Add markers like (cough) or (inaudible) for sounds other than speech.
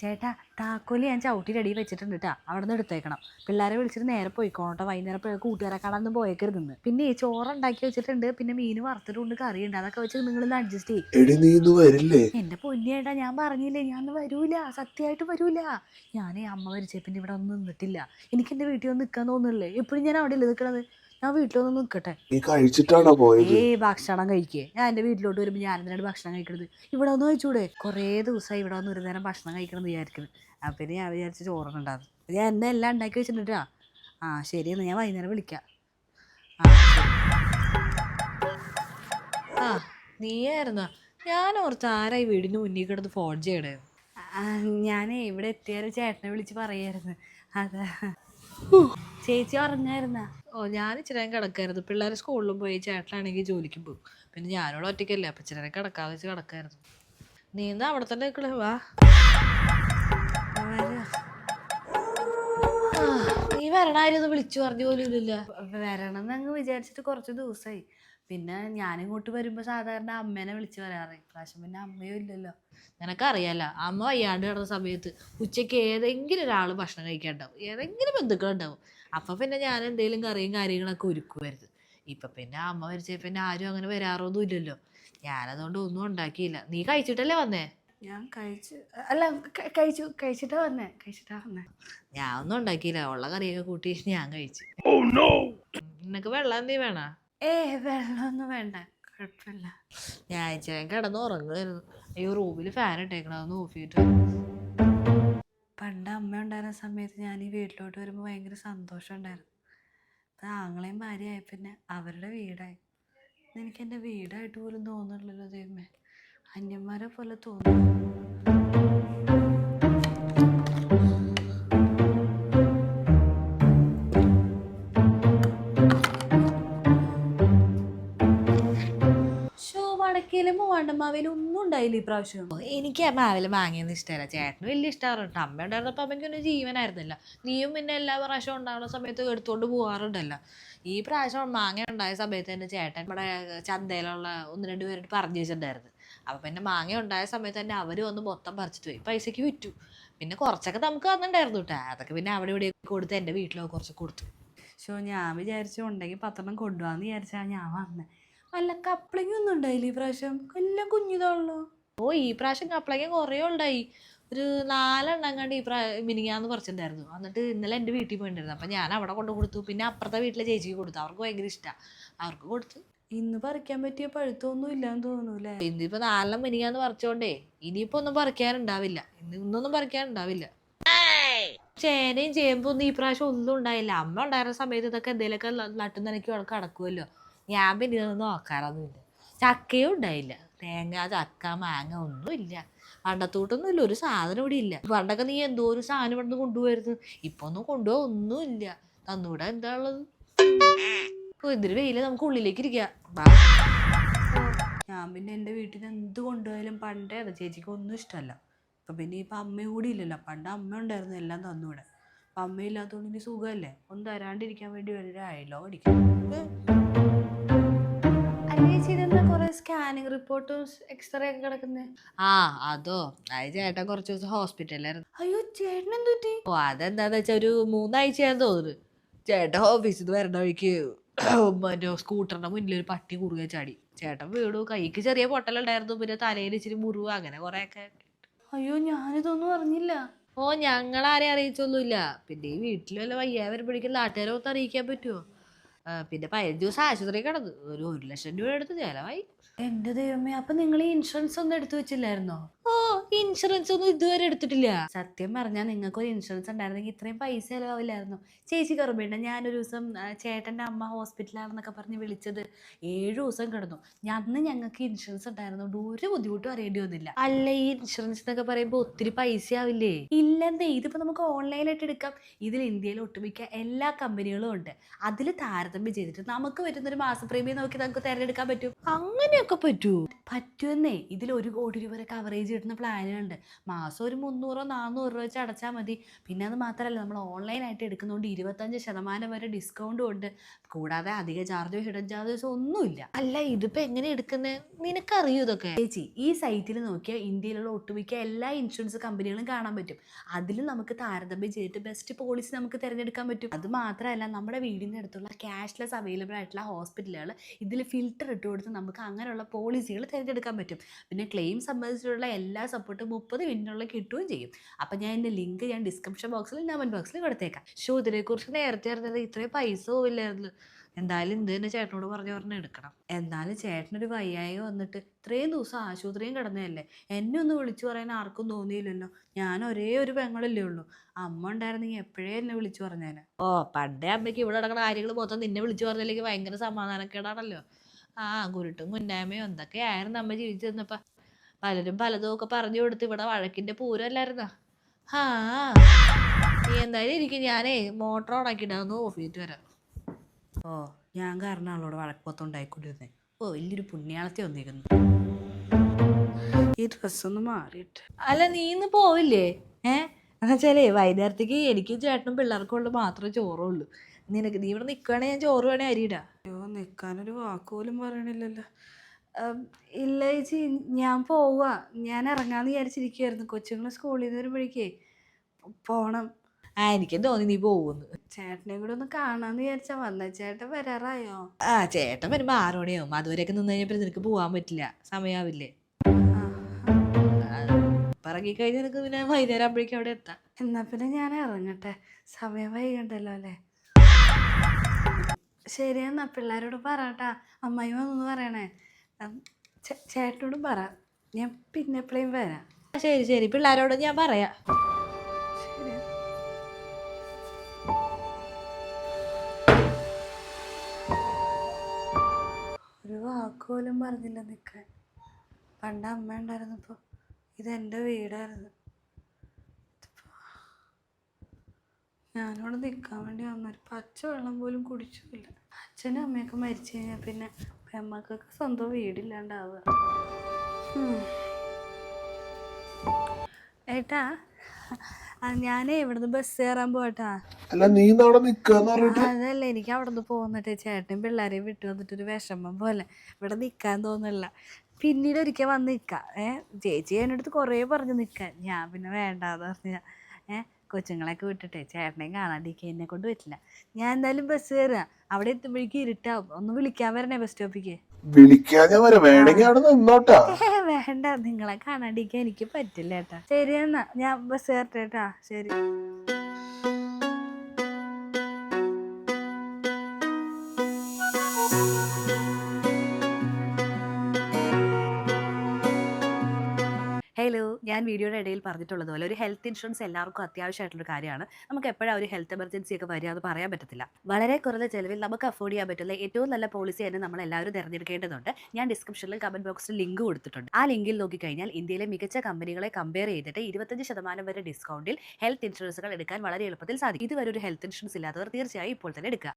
ചേട്ടാ താക്കോൽ ഞാൻ ചവിട്ടിയുടെ അടിയിൽ വെച്ചിട്ടുണ്ട് കേട്ടാ അവിടെ നിന്ന് എടുത്തേക്കണം. പിള്ളേരെ വിളിച്ചിട്ട് നേരെ പോയിക്കോണം കേട്ടോ വൈകുന്നേരം പോയി കൂട്ടുകാരെ കാണാൻ പോയേക്കരുതെന്ന്. പിന്നെ ഈ ചോറ് ഉണ്ടാക്കി വെച്ചിട്ടുണ്ട്. പിന്നെ മീൻ വറുത്തിട്ടുണ്ട് ഉണ്ട് അതൊക്കെ വെച്ച് നിങ്ങളിന്ന് അഡ്ജസ്റ്റ് ചെയ്യും. എന്റെ പൊന്നിയേട്ടാ ഞാൻ പറഞ്ഞില്ലേ ഞാൻ വരൂല. സത്യമായിട്ട് വരൂല. ഞാൻ അമ്മ മരിച്ചേ പിന്നെ ഇവിടെ ഒന്നും നിന്നിട്ടില്ല. എനിക്ക് എന്റെ വീട്ടിൽ ഒന്ന് നിൽക്കാൻ തോന്നുന്നില്ലേ? എപ്പോഴും ഞാൻ അവിടെ അല്ലേ നിൽക്കണത് ഞാൻ വീട്ടിലൊന്ന് നിൽക്കട്ടെ നീ കഴിച്ചിട്ടാണോ പോയത്? ഏ ഭക്ഷണം കഴിക്കേ. ഞാൻ എന്റെ വീട്ടിലോട്ട് വരുമ്പോൾ ഞാൻ എന്തിനാണ് ഭക്ഷണം കഴിക്കണത്. ഇവിടെ ഒന്ന് കഴിച്ചൂടെ? കുറേ ദിവസമായി ഇവിടെ വന്ന് ഒരു നേരം ഭക്ഷണം കഴിക്കണം എന്ന് വിചാരിക്കുന്നത് അപ്പം പിന്നെ ഞാൻ വിചാരിച്ച ചോറുണ്ടാകും ഞാൻ എന്നെ എല്ലാം ഉണ്ടാക്കി വെച്ചിട്ടുണ്ടാ? ആ ശരി ഞാൻ വൈകുന്നേരം വിളിക്കാം. ആ ശരി. ആ നീയായിരുന്നോ ഞാൻ ഓർത്ത് ആരായി വീടിന് മുന്നിൽ കിടന്ന് ഫോൺ ചെയ്യണേ? ഞാനേ ഇവിടെ എത്തിയാലും ചേട്ടനെ വിളിച്ച് പറയായിരുന്നു. അതാ. ചേച്ചി ഉറങ്ങായിരുന്ന? ഓ ഞാൻ ഇച്ചിരി നേരം കിടക്കായിരുന്നു. പിള്ളേർ സ്കൂളിലും പോയി ചേട്ടനാണെങ്കിൽ ജോലിക്കും പോകും. പിന്നെ ഞാനോട് ഒറ്റയ്ക്കല്ലേ അപ്പം ഇച്ചിരി നേരം കിടക്കാതെ വെച്ച് കിടക്കായിരുന്നു. നീ എന്താ അവിടെ തന്നെ നിൽക്കണേ വാ. നീ വരണായിരുന്നു വിളിച്ചു പറഞ്ഞു പോലും ഇല്ല വരണം എന്നങ്ങ് വിചാരിച്ചിട്ട് കുറച്ച് ദിവസമായി പിന്നെ ഞാനിങ്ങോട്ട് വരുമ്പോൾ സാധാരണ അമ്മേനെ വിളിച്ച് പറയാറ്. ഇപ്രാവശ്യം പിന്നെ അമ്മയും ഇല്ലല്ലോ. നിനക്കറിയാലോ അമ്മ വയ്യാണ്ട് കിടന്ന സമയത്ത് ഉച്ചയ്ക്ക് ഏതെങ്കിലും ഒരാൾ ഭക്ഷണം കഴിക്കാൻ ഉണ്ടാവും ഏതെങ്കിലും ബന്ധുക്കളുണ്ടാവും അപ്പം പിന്നെ ഞാൻ എന്തെങ്കിലും കറിയും കാര്യങ്ങളൊക്കെ ഒരുക്കുമായിരുന്നു ഇപ്പം പിന്നെ അമ്മ വരച്ച പിന്നെ ആരും അങ്ങനെ വരാറൊന്നും ഇല്ലല്ലോ. ഞാനതുകൊണ്ട് ഒന്നും ഉണ്ടാക്കിയില്ല. നീ കഴിച്ചിട്ടല്ലേ വന്നേ? ഞാൻ കഴിച്ചു അല്ല കഴിച്ചു കഴിച്ചിട്ടാ വന്നേ കഴിച്ചിട്ടാ വന്നേ. ഞാൻ ഒന്നും ഉണ്ടാക്കിയില്ല. ഉള്ള കറിയൊക്കെ കൂട്ടി ഞാൻ കഴിച്ചു. നിനക്ക് വെള്ളം എന്തെങ്കിലും വേണോ? ഏ വെള്ളമൊന്നും വേണ്ട. കുഴപ്പമില്ല ഞാൻ ഞാൻ കിടന്ന് ഉറങ്ങുമായിരുന്നു അയ്യോ റൂമിൽ ഫാൻ ഇട്ടേക്കണം അതൊന്ന് ഓഫ് ചെയ്തിട്ട് പണ്ട് അമ്മ ഉണ്ടായിരുന്ന സമയത്ത് ഞാൻ ഈ വീട്ടിലോട്ട് വരുമ്പോൾ ഭയങ്കര സന്തോഷം ഉണ്ടായിരുന്നു. ഇപ്പം ആങ്ങളെയും ഭാര്യയായി പിന്നെ അവരുടെ വീടായി. എനിക്ക് എന്റെ വീടായിട്ട് പോലും തോന്നുന്നില്ലല്ലോ ദൈവമേ. അന്യന്മാരെ പോലെ തോന്നുന്നു. മൂവാണ്ടമ്മാവേലും ഒന്നും ഉണ്ടായില്ല ഈ പ്രാവശ്യം എനിക്ക് ആ വാങ്ങിയെന്ന് മാങ്ങയൊന്നും ഇഷ്ടമല്ല. ചേട്ടന് വലിയ ഇഷ്ടമാറുണ്ട് അമ്മ ഉണ്ടായിരുന്നപ്പോൾ അമ്മയ്ക്ക് അമ്മയ്ക്കൊന്നും ജീവനായിരുന്നില്ല. നീയും പിന്നെ എല്ലാ പ്രാവശ്യവും ഉണ്ടാകുന്ന സമയത്ത് എടുത്തുകൊണ്ട് പോകാറുണ്ടല്ലോ ഈ പ്രാവശ്യം മാങ്ങ ഉണ്ടായ സമയത്ത് തന്നെ ചേട്ടൻ ഇവിടെ ചന്തയിലുള്ള ഒന്ന് രണ്ട് പേരോട് പറഞ്ഞു വെച്ചിട്ടുണ്ടായിരുന്നു. അപ്പം പിന്നെ മാങ്ങ ഉണ്ടായ സമയത്ത് തന്നെ അവർ വന്ന് മൊത്തം പറിച്ചിട്ട് പോയി. പൈസയ്ക്ക് വിറ്റു. പിന്നെ കുറച്ചൊക്കെ നമുക്ക് തന്നിട്ടുണ്ടായിരുന്നു കേട്ടോ അതൊക്കെ പിന്നെ അവിടെ ഇവിടെ കൊടുത്ത് എന്റെ വീട്ടിലൊക്കെ കുറച്ച് കൊടുത്തു. ഷോ ഞാൻ വിചാരിച്ചു ഉണ്ടെങ്കിൽ പത്തെണ്ണം കൊണ്ടുപോകാമെന്ന് വിചാരിച്ചാണ് ഞാൻ വന്നത് അല്ല കപ്ലിംഗ് ഒന്നും ഉണ്ടായില്ല ഈ പ്രാവശ്യം? എല്ലാം കുഞ്ഞിതാണല്ലോ. ഓ ഈ പ്രാവശ്യം കപ്ലിംഗ് കുറേ ഉണ്ടായി. ഒരു നാലെണ്ണം കണ്ട് ഈ പ്രാ മിനിങ്ങാന്ന് കുറച്ചിട്ടുണ്ടായിരുന്നു എന്നിട്ട് ഇന്നലെ എന്റെ വീട്ടിൽ പോയിട്ടുണ്ടായിരുന്നു. അപ്പം ഞാൻ അവിടെ കൊണ്ട് കൊടുത്തു. പിന്നെ അപ്പുറത്തെ വീട്ടിലെ ചേച്ചിക്ക് കൊടുത്തു. അവർക്ക് ഭയങ്കര ഇഷ്ടമാണ് അവർക്ക് കൊടുത്തു. ഇന്ന് പറിക്കാൻ പറ്റിയ പഴുത്തൊന്നും ഇല്ലാന്ന് തോന്നുന്നു ഇന്നിപ്പോ നാലെണ്ണം മിനിങ്ങാന്ന് പറിച്ചോണ്ടേ. ഇനിയിപ്പോ ഒന്നും പറിക്കാനുണ്ടാവില്ല. ഇന്ന് ഇന്നൊന്നും പറിക്കാനുണ്ടാവില്ല. ചേനയും ചേമ്പൊന്നും ഈ പ്രാവശ്യം ഒന്നും ഉണ്ടായില്ല. അമ്മ ഉണ്ടായിരുന്ന സമയത്ത് ഇതൊക്കെ എന്തെങ്കിലുമൊക്കെ അവിടെ കിടക്കുമല്ലോ ഞാൻ പിന്നെ ഇതൊന്നും നോക്കാറൊന്നുമില്ല. ചക്കയും ഉണ്ടായില്ല. തേങ്ങ ചക്ക മാങ്ങ ഒന്നും ഇല്ല. പണ്ടത്തോട്ടൊന്നും ഇല്ല ഒരു സാധനം ഇവിടെ ഇല്ല. പണ്ടൊക്കെ നീ എന്തോ ഒരു സാധനം ഇവിടെ നിന്ന് കൊണ്ടുപോയിരുന്നു ഇപ്പൊ ഒന്നും കൊണ്ടുപോകാൻ ഒന്നും ഇല്ല തന്നൂടെ എന്താ ഉള്ളത്? ഇതിന് വെയിൽ നമുക്ക് ഉള്ളിലേക്ക് ഇരിക്കാം. ഞാൻ പിന്നെ എന്റെ വീട്ടിൽ നിന്ന് എന്ത് കൊണ്ടുപോയാലും പണ്ടേ അതെ ചേച്ചിക്ക് ഒന്നും ഇഷ്ടമല്ല. അപ്പം പിന്നെ ഇപ്പം അമ്മ കൂടി ഇല്ലല്ലോ. പണ്ട് അമ്മ ഉണ്ടായിരുന്നു എല്ലാം തന്നൂടെ. അപ്പം അമ്മയില്ലാത്തതുകൊണ്ട് ഇനി സുഖമല്ലേ? ഒന്ന് തരാണ്ടിരിക്കാൻ വേണ്ടി ഒരു അയലോ അടിക്കും കുറെ സ്കാനിങ് റിപ്പോർട്ടും എക്സ്റേ ഒക്കെ കിടക്കുന്നത് ആ അതോ. അത് ചേട്ടൻ കുറച്ച് ദിവസം ഹോസ്പിറ്റലായിരുന്നു അയ്യോ ചേട്ടൻ എന്തുറ്റി ഓ അതെന്താന്ന് വെച്ചാൽ ഒരു മൂന്നാഴ്ചയാന്ന് തോന്നുന്നു. ചേട്ടൻ ഓഫീസിൽ നിന്ന് വരണ വഴിക്ക് (clears throat) മറ്റേ സ്കൂട്ടറിന്റെ മുന്നിൽ ഒരു പട്ടി കുറുക ചാടി. ചേട്ടൻ വീണു. കൈക്ക് ചെറിയ പൊട്ടലുണ്ടായിരുന്നു. പിന്നെ തലയിൽ ഇച്ചിരി മുറിവ് അങ്ങനെ കുറെയൊക്കെ അയ്യോ ഞാനിതൊന്നും അറിഞ്ഞില്ല. ഓ ഞങ്ങളാരെ അറിയിച്ചൊന്നുമില്ല. പിന്നെ ഈ വീട്ടിൽ വല്ല വയ്യ വരുമ്പോഴേക്കും നാട്ടുകാരെ ഒന്ന് അറിയിക്കാൻ പറ്റുമോ പിന്നെ പതിനഞ്ച് ദിവസം ആശുപത്രി കിടന്നു ഒരു ഒരു ലക്ഷം രൂപ എടുത്ത് ചെലവായി. എന്റെ ദൈവമേ അപ്പൊ നിങ്ങൾ ഇൻഷുറൻസ് ഒന്നും എടുത്തു വെച്ചില്ലായിരുന്നോ? ഓ ഇൻഷുറൻസ് ഒന്നും ഇതുവരെ എടുത്തിട്ടില്ല. സത്യം പറഞ്ഞാൽ നിങ്ങൾക്ക് ഒരു ഇൻഷുറൻസ് ഉണ്ടായിരുന്നെങ്കിൽ ഇത്രയും പൈസ ചെലവാവില്ലായിരുന്നു. ചേച്ചി കറുമ്പിണ്ട ഞാനൊരു ദിവസം ചേട്ടന്റെ അമ്മ ഹോസ്പിറ്റലാണെന്നൊക്കെ പറഞ്ഞ് വിളിച്ചത്. ഏഴു ദിവസം കിടന്നു. അന്ന് ഞങ്ങൾക്ക് ഇൻഷുറൻസ് ഉണ്ടായിരുന്നു. ഒരു ബുദ്ധിമുട്ടും അറിയേണ്ടി വന്നില്ല. അല്ല ഈ ഇൻഷുറൻസ് എന്നൊക്കെ പറയുമ്പോൾ ഒത്തിരി പൈസ ആവില്ലേ? ഇല്ലെന്നേ ഇതിപ്പോൾ നമുക്ക് ഓൺലൈനായിട്ട് എടുക്കാം. ഇതിൽ ഇന്ത്യയിൽ ഒട്ടുമിക്ക എല്ലാ കമ്പനികളും ഉണ്ട്. അതിൽ താരതമ്യം ചെയ്തിട്ട് നമുക്ക് വരുന്നൊരു മാസ പ്രീമിയം നോക്കി നമുക്ക് തിരഞ്ഞെടുക്കാൻ പറ്റും. അങ്ങനെയൊക്കെ പറ്റൂ. പറ്റുമെന്നേ ഇതിൽ ഒരു കോടി രൂപ വരെ കവറേജ് കിട്ടുന്ന പ്ലാനുകളുണ്ട് മാസം ഒരു മുന്നൂറോ നാന്നൂറ് രൂപ വെച്ച് അടച്ചാൽ മതി. പിന്നെ അത് മാത്രമല്ല നമ്മൾ ഓൺലൈനായിട്ട് എടുക്കുന്നതുകൊണ്ട് ഇരുപത്തഞ്ച് ശതമാനം വരെ ഡിസ്കൗണ്ടും ഉണ്ട്. കൂടാതെ അധിക ചാർജോ ഹിഡൻ ചാർജസ് ഒന്നുമില്ല അല്ല ഇതിപ്പോൾ എങ്ങനെ എടുക്കുന്നത് നിനക്കറിയൂ ഇതൊക്കെ? ചേച്ചി ഈ സൈറ്റിൽ നോക്കിയാൽ ഇന്ത്യയിലുള്ള ഒട്ടുമിക്ക എല്ലാ ഇൻഷുറൻസ് കമ്പനികളും കാണാൻ പറ്റും. അതിൽ നമുക്ക് താരതമ്യം ചെയ്തിട്ട് ബെസ്റ്റ് പോളിസി നമുക്ക് തിരഞ്ഞെടുക്കാൻ പറ്റും. അത് മാത്രമല്ല നമ്മുടെ വീടിന്റെ അടുത്തുള്ള ക്യാഷ്ലെസ് അവൈലബിൾ ആയിട്ടുള്ള ഹോസ്പിറ്റലുകൾ ഇതിൽ ഫിൽറ്റർ ഇട്ട് കൊടുത്ത് നമുക്ക് അങ്ങനെയുള്ള പോളിസികൾ തിരഞ്ഞെടുക്കാൻ പറ്റും. പിന്നെ ക്ലെയിം സംബന്ധിച്ചിട്ടുള്ള എല്ലാ സപ്പോർട്ടും മുപ്പത് മിനിറ്റിനുള്ളിൽ കിട്ടുകയും ചെയ്യും. അപ്പം ഞാൻ എന്റെ ലിങ്ക് ഞാൻ ഡിസ്ക്രിപ്ഷൻ ബോക്സിൽ കമന്റ് ബോക്സിൽ കൊടുത്തേക്കാം. ഷോ ഇതിനെക്കുറിച്ച് നേരത്തെ അറിഞ്ഞത് ഇത്രയും പൈസ പോവില്ലായിരുന്നു എന്തായാലും ഇത് തന്നെ ചേട്ടനോട് പറഞ്ഞു പറഞ്ഞ് എടുക്കണം. എന്നാലും ചേട്ടനൊരു വയ്യായി വന്നിട്ട് ഇത്രയും ദിവസം ആശുപത്രിയും കിടന്നതല്ലേ? എന്നെ ഒന്ന് വിളിച്ചു പറയാൻ ആർക്കും തോന്നിയില്ലല്ലോ. ഞാൻ ഒരേ ഒരു പെങ്ങളല്ലേ ഉള്ളൂ. അമ്മ ഉണ്ടായിരുന്നെങ്കിൽ എപ്പോഴേ എന്നെ വിളിച്ചു പറഞ്ഞേനെ. ഓ പണ്ടേ അമ്മയ്ക്ക് ഇവിടെ നടക്കുന്ന കാര്യങ്ങൾ മൊത്തം നിന്നെ വിളിച്ചു പറഞ്ഞില്ലെങ്കിൽ ഭയങ്കര സമാധാനക്കേടാണല്ലോ. ആ കുരുട്ടും മുന്നായ്മയും എന്തൊക്കെയായിരുന്നു അമ്മ ജീവിച്ചിരുന്നപ്പോൾ പലരും പലതും ഒക്കെ പറഞ്ഞു കൊടുത്ത് ഇവിടെ വഴക്കിന്റെ പൂരമല്ലായിരുന്നോ? ആ നീ എന്തായാലും ഇരിക്കും. ഞാനേ മോട്ടർ ഓണാക്കിയിട്ടാന്ന് ഓഫീസിൽ വരാം. ഓ ഞാൻ കാരണം അവളോട് വഴക്കൊത്തം ഉണ്ടായിക്കൊണ്ടിരുന്നേ. ഓ വലിയൊരു പുണ്യാളത്തെ വന്നിരുന്നു ഈ ഡ്രസ്സൊന്ന് മാറിയിട്ട്. അല്ല നീ ഇന്ന് പോവില്ലേ? ഏ? എന്നുവെച്ചാലേ വൈകുന്നേരത്തേക്ക് എനിക്കും ചേട്ടനും പിള്ളേർക്കും ഉള്ളു മാത്രമേ ചോറുള്ളൂ. നിനക്ക് നീ ഇവിടെ നിൽക്കുകയാണെങ്കിൽ ഞാൻ ചോറ് വേണേ അരിയിടാ. അയ്യോ നിൽക്കാനൊരു വാക്ക് പോലും പറയണില്ലല്ലോ. ഇല്ല ചേച്ചി ഞാൻ പോവാ. ഞാൻ ഇറങ്ങാന്ന് വിചാരിച്ചിരിക്കുവായിരുന്നു. കൊച്ചുങ്ങൾ സ്കൂളിൽ നിന്ന് വരുമ്പോഴേക്കേ പോണം. ആ എനിക്കും തോന്നി നീ പോകുന്നു ചേട്ടനെ കൂടെ ഒന്ന് കാണാന്ന് വിചാരിച്ചാ വന്ന. ചേട്ടൻ വരാറായോ? ആ ചേട്ടൻ വരുമ്പോ ആറ് മണിയാവും. അതുവരെയൊക്കെ നിന്ന് കഴിഞ്ഞപ്പോ നിനക്ക് പോവാൻ പറ്റില്ല. സമയാവില്ലേ. ഇറങ്ങിക്കഴിഞ്ഞാൽ നിനക്ക് പിന്നെ വൈകുന്നേരം ആകുമ്പോഴേക്കും അവിടെ എത്താം. എന്നാ പിന്നെ ഞാൻ ഇറങ്ങട്ടെ. സമയം വൈകണ്ടല്ലോ അല്ലേ? ശരി എന്നാ പിള്ളേരോട് പറട്ടാ അമ്മായി വന്നു പറയണേ. ചേട്ടനോടും പറ. ഞാൻ പിന്നെ എപ്പോഴും വരാം. ശരി ശരി. പിള്ളേരോട് ഞാൻ പറയാം. ഒരു വാക്കുപോലും പറഞ്ഞില്ല നിൽക്കാൻ പണ്ട് അമ്മ ഉണ്ടായിരുന്നപ്പോൾ ഇതെന്റെ വീടായിരുന്നു. ഞാനിവിടെ നിൽക്കാൻ വേണ്ടി വന്നൊരു പച്ച വെള്ളം പോലും കുടിച്ചില്ല അച്ഛനും അമ്മയൊക്കെ മരിച്ചു കഴിഞ്ഞാൽ പിന്നെ പെമ്മക്കൊക്കെ സ്വന്തം വീടില്ലാണ്ടാവുക. ഏട്ടാ ഞാനേ ഇവിടുന്ന് ബസ് കയറാൻ പോട്ടാ അല്ല നീ അതല്ല എനിക്ക് അവിടുന്ന് പോകുന്നിട്ട് ചേട്ടനും പിള്ളേരെയും വിട്ടു വന്നിട്ടൊരു വിഷമം പോലെ. ഇവിടെ നിൽക്കാൻ തോന്നില്ല പിന്നീട് ഒരിക്കൽ വന്ന് നിൽക്കാം ഏ ചേച്ചി എന്റെ അടുത്ത് കുറേ പറഞ്ഞു നിൽക്കാൻ ഞാൻ പിന്നെ വേണ്ടാന്ന് പറഞ്ഞ ഏ കൊച്ചുങ്ങളെയൊക്കെ വിട്ടിട്ടേ ചേട്ടനെയും കാണാണ്ടിരിക്കുക എന്നെ കൊണ്ട് പറ്റില്ല. ഞാൻ എന്തായാലും ബസ് കയറുക അവിടെ എത്തുമ്പോഴേക്കും ഇരുട്ടാവും ഒന്ന് വിളിക്കാൻ വരണേ ബസ് സ്റ്റോപ്പിക്ക് വിളിക്കാതെ ഞാൻ വരാം. വേണമെങ്കിൽ അവിടെ നിന്നോട്ടാ. (laughs) വേണ്ട. നിങ്ങളെ കാണാണ്ടിരിക്കാൻ എനിക്ക് പറ്റില്ല ഏട്ടാ ശരി എന്നാ. ഞാൻ ബസ് കയറട്ടെ ഏട്ടാ ശരി. ഹലോ ഞാൻ വീഡിയോയുടെ ഇടയിൽ പറഞ്ഞിട്ടുള്ളത് പോലെ ഒരു ഹെൽത്ത് ഇൻഷുറൻസ് എല്ലാവർക്കും അത്യാവശ്യമായിട്ടുള്ള കാര്യമാണ്. നമുക്ക് എപ്പോഴാണ് ഒരു ഹെൽത്ത് എമർജൻസി ഒക്കെ വരിക എന്ന് പറയാൻ പറ്റത്തില്ല. വളരെ കുറഞ്ഞ ചിലവിൽ നമുക്ക് അഫോർഡ് ചെയ്യാൻ പറ്റുന്ന ഏറ്റവും നല്ല പോളിസി തന്നെ നമ്മൾ എല്ലാവരും തിരഞ്ഞെടുക്കേണ്ടതുണ്ട്. ഞാൻ ഡിസ്ക്രിപ്ഷനിൽ കമന്റ് ബോക്സിൽ ലിങ്ക് കൊടുത്തിട്ടുണ്ട്. ആ ലിങ്കിൽ നോക്കിക്കഴിഞ്ഞാൽ ഇന്ത്യയിലെ മികച്ച കമ്പനികളെ കമ്പയർ ചെയ്തിട്ട് ഇരുപത്തഞ്ച് ശതമാനം വരെ ഡിസ്കൗണ്ടിൽ ഹെൽത്ത് ഇൻഷുറൻസുകൾ എടുക്കാൻ വളരെ എളുപ്പത്തിൽ സാധിക്കും. ഇതുവരെ ഒരു ഹെൽത്ത് ഇൻഷുറൻസ് ഇല്ലാത്തവർ തീർച്ചയായും ഇപ്പോൾ തന്നെ എടുക്കുക.